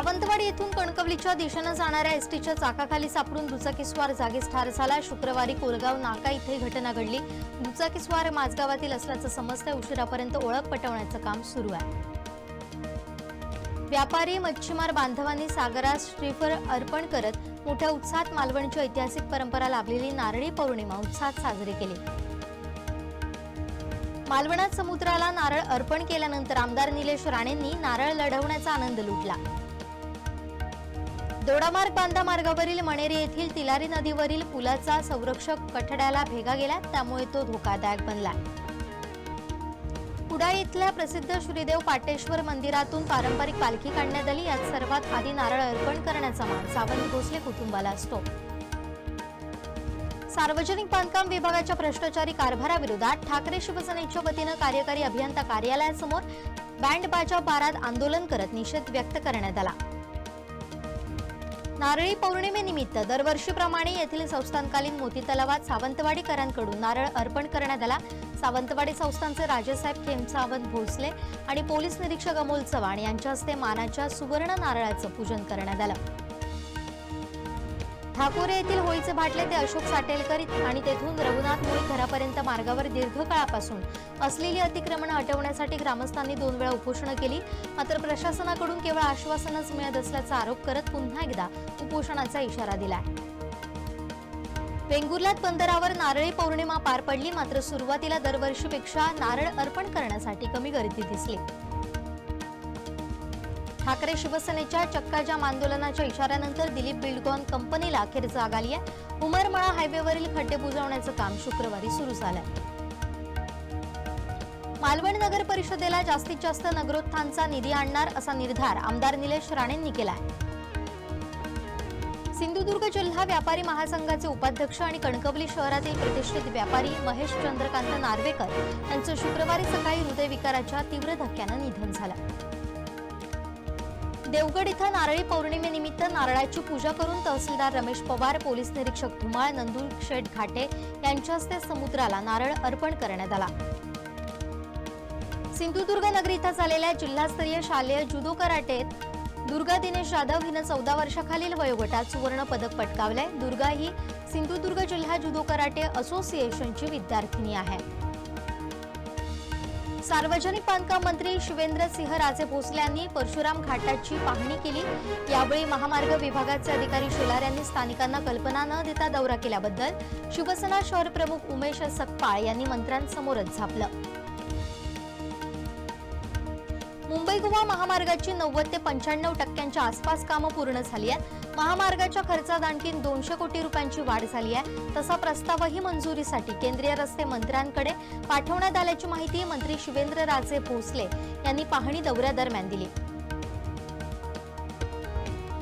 सावंतवाडी येथून कणकवलीच्या दिशेनं जाणाऱ्या एसटीच्या चाकाखाली सापडून दुचाकीस्वार जागीच ठार झाला. शुक्रवारी कोलगाव नाका इथे घटना घडली. दुचाकीस्वार माझगावातील असल्याचं समजतंय. उशिरापर्यंत ओळख पटवण्याचं काम सुरू आहे. व्यापारी मच्छीमार बांधवांनी सागरास श्रीफळ अर्पण करत मोठ्या उत्साहात मालवणची ऐतिहासिक परंपरा लाभलेली नारळी पौर्णिमा उत्साहात साजरी केली. मालवणात समुद्राला नारळ अर्पण केल्यानंतर आमदार निलेश राणेंनी नारळ लढवण्याचा आनंद लुटला. दोडामार्ग बांधा मार्गावरील मणेरी येथील तिलारी नदीवरील पुलाचा संरक्षक कठड्याला भेगा गेला. त्यामुळे तो धोकादायक बनला. कुडाळ इथल्या प्रसिद्ध श्रीदेव पाटेश्वर मंदिरातून पारंपरिक पालखी काढण्यात आली. यात सर्वात आधी नारळ अर्पण करण्याचा मान सावंत भोसले कुटुंबाला असतो. सार्वजनिक बांधकाम विभागाच्या भ्रष्टाचारी कारभाराविरोधात ठाकरे शिवसेनेच्या वतीनं कार्यकारी अभियंता कार्यालयासमोर बँड बाजा बारात आंदोलन करत निषेध व्यक्त करण्यात आला. नारळी पौर्णिमेनिमित्त दरवर्षीप्रमाणे येथील संस्थानकालीन मोती तलावात सावंतवाडीकरांकडून नारळ अर्पण करण्यात आला. सावंतवाडी संस्थानचे राजेसाहेब खेमसावंत भोसले आणि पोलीस निरीक्षक अमोल चव्हाण यांच्या हस्ते मानाच्या सुवर्ण नारळाचं पूजन करण्यात आलं. ठाकूर येथील होळीचे भाटले ते अशोक साटेलकर आणि तेथून रघुनाथ मुळी घरापर्यंत मार्गावर दीर्घकाळापासून असलेली अतिक्रमणं हटवण्यासाठी ग्रामस्थांनी दोन वेळा उपोषणं केली. मात्र प्रशासनाकडून केवळ आश्वासनच मिळत असल्याचा आरोप करत पुन्हा एकदा उपोषणाचा इशारा दिला वेंगुर्ल्यात बंदरावर नारळी पौर्णिमा पार पडली मात्र सुरुवातीला दरवर्षीपेक्षा नारळ अर्पण करण्यासाठी कमी गर्दी दिसली. ठाकरे शिवसेनेच्या चक्काजाम आंदोलनाच्या इशाऱ्यानंतर दिलीप बिल्डकॉन कंपनीला अखेर जाग आली आहे. उमरमळा हायवेवरील खड्डे बुजवण्याचं काम शुक्रवारी सुरू झालंय. मालवण नगर परिषदेला जास्तीत जास्त नगरोत्थानचा निधी आणणार असा निर्धार आमदार निलेश राणेंनी केला आहे सिंधुदुर्ग जिल्हा व्यापारी महासंघाचे उपाध्यक्ष आणि कणकवली शहरातील प्रतिष्ठित व्यापारी महेश चंद्रकांत नार्वेकर यांचं शुक्रवारी सकाळी हृदयविकाराच्या तीव्र धक्क्यानं निधन झालं. देवगड इथं नारळी पौर्णिमेनिमित्त नारळाची पूजा करून तहसीलदार रमेश पवार पोलीस निरीक्षक धुमाळ नंदू शेठ घाटे यांच्या हस्ते समुद्राला नारळ अर्पण करण्यात आला. सिंधुदुर्ग नगरी इथं झालेल्या जिल्हास्तरीय शालेय जुदो कराटेत दुर्गा दिनेश जाधव हिनं चौदा वर्षाखालील वयोगटात सुवर्ण पदक पटकावलंय. दुर्गा ही सिंधुदुर्ग जिल्हा जुदो कराटे असोसिएशनची विद्यार्थिनी आहे. सार्वजनिक बांधकाम मंत्री शिवेंद्रसिंह राजे भोसले यांनी परशुराम घाटाची पाहणी केली. यावेळी महामार्ग विभागाचे अधिकारी शेलार यांनी स्थानिकांना कल्पना न देता दौरा केल्याबद्दल शिवसेना शहर प्रमुख उमेश सकपाळ यांनी मंत्र्यांसमोरच झापलं. मुंबई गोवा महामार्गाची नव्वद ते पंच्याण्णव टक्क्यांच्या आसपास कामं पूर्ण झाली आहेत. महामार्गाच्या खर्चात आणखी दोनशे कोटी रुपयांची वाढ झाली आहे. तसा प्रस्तावही मंजुरीसाठी केंद्रीय रस्ते मंत्र्यांकडे पाठवण्यात आल्याची माहिती मंत्री शिवेंद्र राजे भोसले यांनी पाहणी दौऱ्यादरम्यान दिली.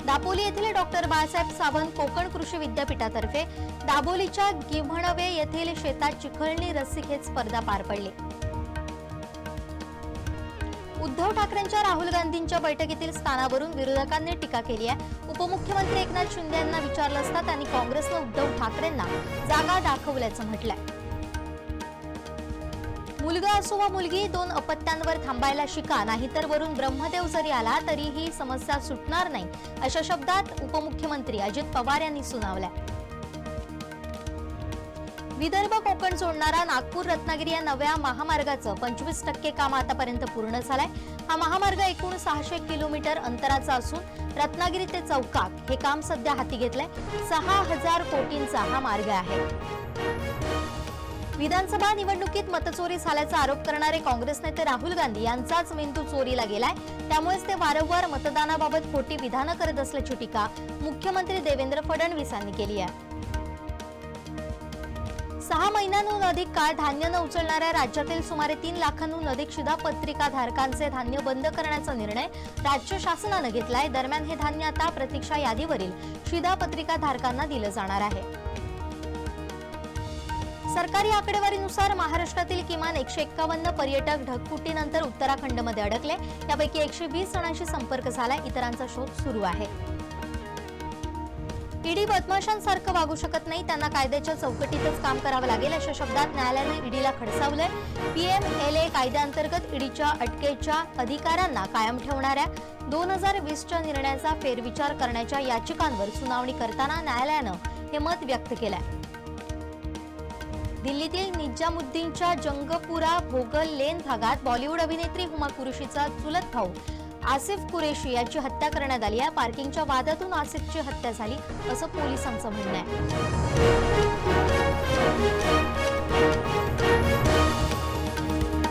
दापोली येथील डॉक्टर बाळासाहेब सावंत कोकण कृषी विद्यापीठातर्फे दाबोलीच्या गिम्हणवे येथील शेतात चिखलणी रस्सीखेच स्पर्धा पार पडली. उद्धव ठाकरेंच्या राहुल गांधींच्या बैठकीतील स्थानावरून विरोधकांनी टीका केली आहे. उपमुख्यमंत्री एकनाथ शिंदे यांना विचारलं असता त्यांनी काँग्रेसनं उद्धव ठाकरेंना जागा दाखवल्याचं म्हटलंय. मुलगा असो वा मुलगी दोन अपत्यांवर थांबायला शिका नाहीतर वरून ब्रह्मदेव जरी आला तरी ही समस्या सुटणार नाही अशा शब्दात उपमुख्यमंत्री अजित पवार यांनी सुनावलंय. विदर्भ कोकण जोडणारा नागपूर रत्नागिरी या नव्या महामार्गाचं पंचवीस टक्के काम आतापर्यंत पूर्ण झालंय. हा महामार्ग एकूण सहाशे किलोमीटर अंतराचा असून रत्नागिरी ते चौकाक हे काम सध्या हाती घेतलंय. सहा हजार कोटींचा हा मार्ग आहे. विधानसभा निवडणुकीत मतचोरी झाल्याचा आरोप करणारे काँग्रेस नेते राहुल गांधी यांचाच मेंदू चोरीला गेलाय. त्यामुळेच ते वारंवार मतदानाबाबत खोटी विधानं करत असल्याची टीका मुख्यमंत्री देवेंद्र फडणवीस यांनी केली आहे. सहा महिन्यांहून अधिक काळ धान्य न उचलणाऱ्या राज्यातील सुमारे तीन लाखांहून अधिक शिधापत्रिका धारकांचे धान्य बंद करण्याचा निर्णय राज्य शासनानं घेतलाय. दरम्यान हे धान्य आता प्रतीक्षा यादीवरील शिधापत्रिका धारकांना दिलं जाणार आहे. सरकारी आकडेवारीनुसार महाराष्ट्रातील किमान एकशे एक्कावन्न पर्यटक ढगफुटीनंतर उत्तराखंडमध्ये अडकले. यापैकी एकशे वीस जणांशी संपर्क झाला इतरांचा शोध सुरू आहे. ईडी बदमाशांसारखं वागू शकत नाही. त्यांना कायद्याच्या चौकटीतच काम करावं लागेल अशा शब्दात न्यायालयानं ईडीला खडसावलंय. पीएमएलए ए कायद्याअंतर्गत ईडीच्या अटकेच्या अधिकाऱ्यांना कायम ठेवणाऱ्या दोन हजार वीसच्या निर्णयाचा फेरविचार करण्याच्या याचिकांवर सुनावणी करताना न्यायालयानं हे मत व्यक्त केलंय. दिल्लीतील निजामुद्दीनच्या जंगपुरा भोगल लेन भागात बॉलिवूड अभिनेत्री हुमा कुरुशीचा चुलत भाऊ आसिफ कुरेशी याची हत्या करण्यात आली या पार्किंगच्या वादातून आसिफची हत्या झाली असं पोलिसांचं म्हणणं आहे.